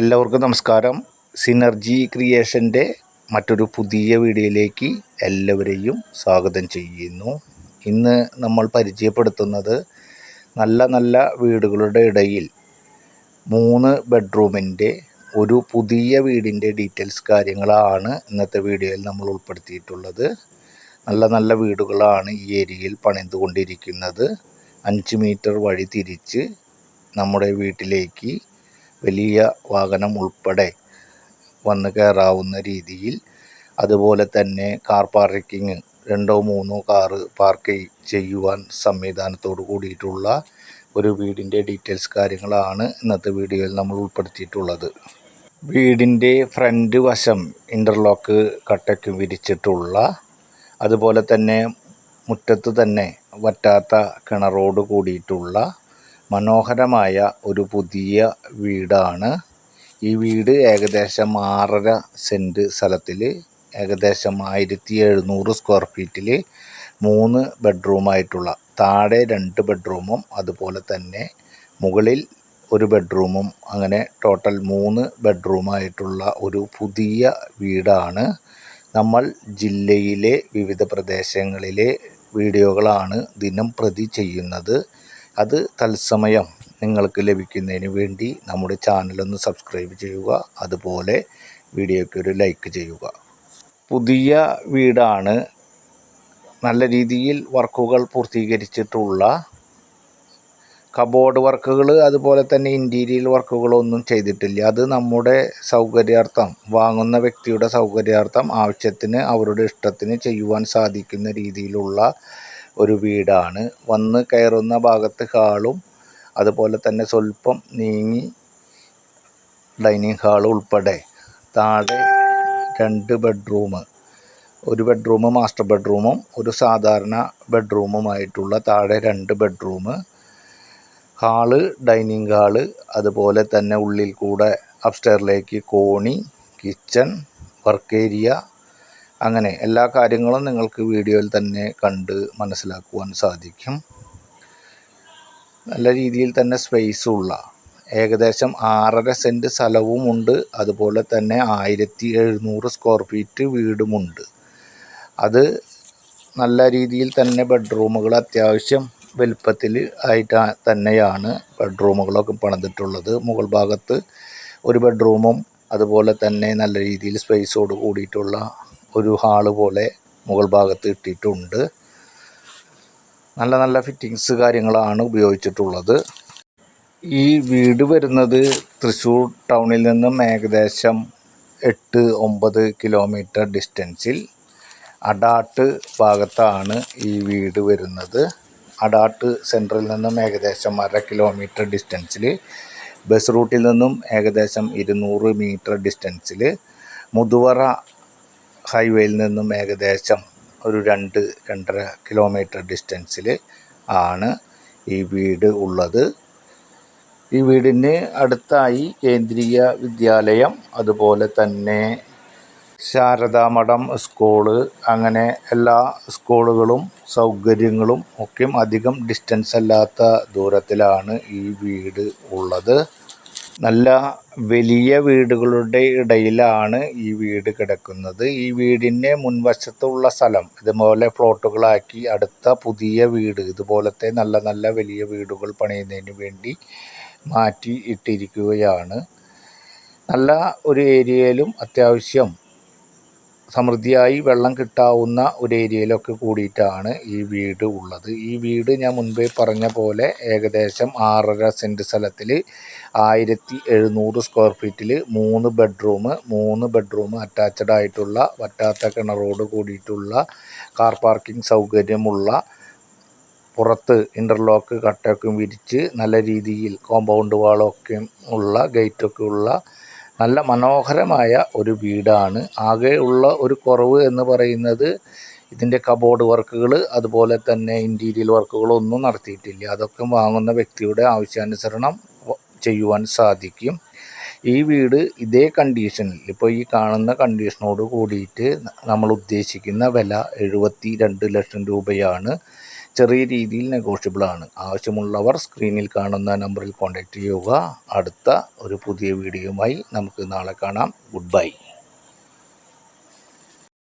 എല്ലാവർക്കും നമസ്കാരം. സിനർജി ക്രിയേഷന്റെ മറ്റൊരു പുതിയ വീഡിയോയിലേക്ക് എല്ലാവരെയും സ്വാഗതം ചെയ്യുന്നു. ഇന്ന് നമ്മൾ പരിചയപ്പെടുത്തുന്നത് നല്ല നല്ല വീടുകളുടെ ഇടയിൽ മൂന്ന് ബെഡ്റൂമിന്റെ ഒരു പുതിയ വീടിന്റെ ഡീറ്റെയിൽസ് കാര്യങ്ങളാണ് ഇന്നത്തെ വീഡിയോയിൽ നമ്മൾ ഉൾപ്പെടുത്തിയിട്ടുള്ളത്. നല്ല നല്ല വീടുകളാണ് ഈ ഏരിയയിൽ പണിതുകൊണ്ടിരിക്കുന്നത്. അഞ്ച് മീറ്റർ വഴി തിരിച്ച് നമ്മുടെ വീട്ടിലേക്ക് വലിയ വാഹനം ഉൾപ്പെടെ വന്ന് കയറാവുന്ന രീതിയിൽ അതുപോലെ തന്നെ കാർ പാർക്കിങ് രണ്ടോ മൂന്നോ കാറ് പാർക്ക് ചെയ്യുവാൻ സംവിധാനത്തോട് കൂടിയിട്ടുള്ള ഒരു വീടിന്റെ ഡീറ്റെയിൽസ് കാര്യങ്ങളാണ് ഇന്നത്തെ വീഡിയോയിൽ നമ്മൾ ഉൾപ്പെടുത്തിയിട്ടുള്ളത്. വീടിന്റെ ഫ്രണ്ട് വശം ഇന്റർലോക്ക് കട്ടയ്ക്ക് വിരിച്ചിട്ടുള്ള അതുപോലെ തന്നെ മുറ്റത്ത് തന്നെ വറ്റാത്ത കിണറോട് കൂടിയിട്ടുള്ള മനോഹരമായ ഒരു പുതിയ വീടാണ്. ഈ വീട് ഏകദേശം ആറര സെന്റ് സ്ഥലത്തിൽ ഏകദേശം ആയിരത്തി എഴുന്നൂറ് സ്ക്വയർ ഫീറ്റിൽ മൂന്ന് ബെഡ്റൂമായിട്ടുള്ള താഴെ രണ്ട് ബെഡ്റൂമും അതുപോലെ തന്നെ മുകളിൽ ഒരു ബെഡ്റൂമും അങ്ങനെ ടോട്ടൽ മൂന്ന് ബെഡ്റൂമായിട്ടുള്ള ഒരു പുതിയ വീടാണ്. നമ്മൾ ജില്ലയിലെ വിവിധ പ്രദേശങ്ങളിലെ വീഡിയോകളാണ് ദിനം പ്രതി ചെയ്യുന്നത്. അത് തത്സമയം നിങ്ങൾക്ക് ലഭിക്കുന്നതിന് വേണ്ടി നമ്മുടെ ചാനലൊന്ന് സബ്സ്ക്രൈബ് ചെയ്യുക. അതുപോലെ വീഡിയോയ്ക്ക് ഒരു ലൈക്ക് ചെയ്യുക. പുതിയ വീടാണ്. നല്ല രീതിയിൽ വർക്കുകൾ പൂർത്തീകരിച്ചിട്ടുള്ള കബോർഡ് വർക്കുകൾ അതുപോലെ തന്നെ ഇന്റീരിയൽ വർക്കുകളൊന്നും ചെയ്തിട്ടില്ല. അത് നമ്മുടെ സൗകര്യാർത്ഥം വാങ്ങുന്ന വ്യക്തിയുടെ സൗകര്യാർത്ഥം ആവശ്യത്തിന് അവരുടെ ഇഷ്ടത്തിന് ചെയ്യുവാൻ സാധിക്കുന്ന രീതിയിലുള്ള ഒരു വീടാണ്. വന്ന് കയറുന്ന ഭാഗത്ത് ഹാളും അതുപോലെ തന്നെ സ്വല്പം നീങ്ങി ഡൈനിങ് ഹാൾ ഉൾപ്പെടെ. താഴെ രണ്ട് ബെഡ്റൂം ഒരു ബെഡ്റൂം മാസ്റ്റർ ബെഡ്റൂമും ഒരു സാധാരണ ബെഡ്റൂമുമായിട്ടുള്ള താഴെ രണ്ട് ബെഡ്റൂം. ഹാൾ ഡൈനിങ് ഹാൾ അതുപോലെ തന്നെ ഉള്ളിൽ കൂടെ അപ്സ്റ്റെയറിലേക്ക് കോണി കിച്ചൺ വർക്ക് ഏരിയ അങ്ങനെ എല്ലാ കാര്യങ്ങളും നിങ്ങൾക്ക് വീഡിയോയിൽ തന്നെ കണ്ട് മനസ്സിലാക്കുവാൻ സാധിക്കും. നല്ല രീതിയിൽ തന്നെ സ്പേസുള്ള ഏകദേശം ആറര സെന്റ് സ്ഥലവുമുണ്ട് അതുപോലെ തന്നെ ആയിരത്തി എഴുന്നൂറ് സ്ക്വയർ ഫീറ്റ് വീടുമുണ്ട് അത് നല്ല രീതിയിൽ തന്നെ ബെഡ്റൂമുകൾ അത്യാവശ്യം വലുപ്പത്തിൽ ആയിട്ട് തന്നെയാണ് ബെഡ്റൂമുകളൊക്കെ പണിതിട്ടുള്ളത്. മുകൾ ഭാഗത്ത് ഒരു ബെഡ്റൂമും അതുപോലെ തന്നെ നല്ല രീതിയിൽ സ്പേസോട് കൂടിയിട്ടുള്ള ഒരു ഹാൾ പോലെ മുകൾ ഭാഗത്ത് ഇട്ടിട്ടുണ്ട്. നല്ല നല്ല ഫിറ്റിങ്സ് കാര്യങ്ങളാണ് ഉപയോഗിച്ചിട്ടുള്ളത്. ഈ വീട് വരുന്നത് തൃശ്ശൂർ ടൗണിൽ നിന്നും ഏകദേശം എട്ട് ഒമ്പത് കിലോമീറ്റർ ഡിസ്റ്റൻസിൽ അഡാട്ട് ഭാഗത്താണ് ഈ വീട് വരുന്നത്. അഡാട്ട് സെന്ററിൽ നിന്നും ഏകദേശം അര കിലോമീറ്റർ ഡിസ്റ്റൻസിൽ ബസ് റൂട്ടിൽ നിന്നും ഏകദേശം ഇരുന്നൂറ് മീറ്റർ ഡിസ്റ്റൻസിൽ മുതുവറ ഹൈവേയിൽ നിന്നും ഏകദേശം ഒരു രണ്ട് രണ്ടര കിലോമീറ്റർ ഡിസ്റ്റൻസിൽ ആണ് ഈ വീട് ഉള്ളത്. ഈ വീടിന് അടുത്തായി കേന്ദ്രീയ വിദ്യാലയം അതുപോലെ തന്നെ ശാരദാമഠം സ്കൂൾ അങ്ങനെ എല്ലാ സ്കൂളുകളും സൗകര്യങ്ങളും ഒക്കെയും അധികം ഡിസ്റ്റൻസ് അല്ലാത്ത ദൂരത്തിലാണ് ഈ വീട് ഉള്ളത്. നല്ല വലിയ വീടുകളുടെ ഇടയിലാണ് ഈ വീട് കിടക്കുന്നത്. ഈ വീടിന്റെ മുൻവശത്തുള്ള സ്ഥലം ഇതുപോലെ പ്ലോട്ടുകളാക്കി അടുത്ത പുതിയ വീട് ഇതുപോലത്തെ നല്ല നല്ല വലിയ വീടുകൾ പണിയുന്നതിന് വേണ്ടി മാറ്റി ഇട്ടിരിക്കുകയാണ്. നല്ല ഒരു ഏരിയയിലും അത്യാവശ്യം സമൃദ്ധിയായി വെള്ളം കിട്ടാവുന്ന ഒരു ഏരിയയിലൊക്കെ കൂടിയിട്ടാണ് ഈ വീട് ഉള്ളത്. ഈ വീട് ഞാൻ മുൻപേ പറഞ്ഞ പോലെ ഏകദേശം ആറര സെന്റ് സ്ഥലത്തിൽ ആയിരത്തി എഴുന്നൂറ് സ്ക്വയർ ഫീറ്റിൽ മൂന്ന് ബെഡ്റൂം മൂന്ന് ബെഡ്റൂം അറ്റാച്ച്ഡ് ആയിട്ടുള്ള വറ്റാത്ത കിണറോട് കൂടിയിട്ടുള്ള കാർ പാർക്കിംഗ് സൗകര്യമുള്ള പുറത്ത് ഇന്റർലോക്ക് കട്ടയൊക്കെ വിരിച്ച് നല്ല രീതിയിൽ കോമ്പൗണ്ട് വാളൊക്കെ ഉള്ള ഗേറ്റൊക്കെ ഉള്ള നല്ല മനോഹരമായ ഒരു വീടാണ്. ആകെ ഉള്ള ഒരു കുറവ് എന്ന് പറയുന്നത് ഇതിന്റെ കബോർഡ് വർക്കുകൾ അതുപോലെ തന്നെ ഇന്റീരിയൽ വർക്കുകളൊന്നും നടത്തിയിട്ടില്ല. അതൊക്കെ വാങ്ങുന്ന വ്യക്തിയുടെ ആവശ്യാനുസരണം ചെയ്യുവാൻ സാധിക്കും. ഈ വീട് ഇതേ കണ്ടീഷനിൽ ഇപ്പോൾ ഈ കാണുന്ന കണ്ടീഷനോട് കൂടിയിട്ട് നമ്മൾ ഉദ്ദേശിക്കുന്ന വില എഴുപത്തി രണ്ട് ലക്ഷം രൂപയാണ്. ചെറിയ രീതിയിൽ നെഗോഷ്യബിൾ ആണ്. ആവശ്യമുള്ളവർ സ്ക്രീനിൽ കാണുന്ന നമ്പറിൽ കോൺടാക്റ്റ് ചെയ്യുക. അടുത്ത ഒരു പുതിയ വീഡിയോയുമായി നമുക്ക് നാളെ കാണാം. Good bye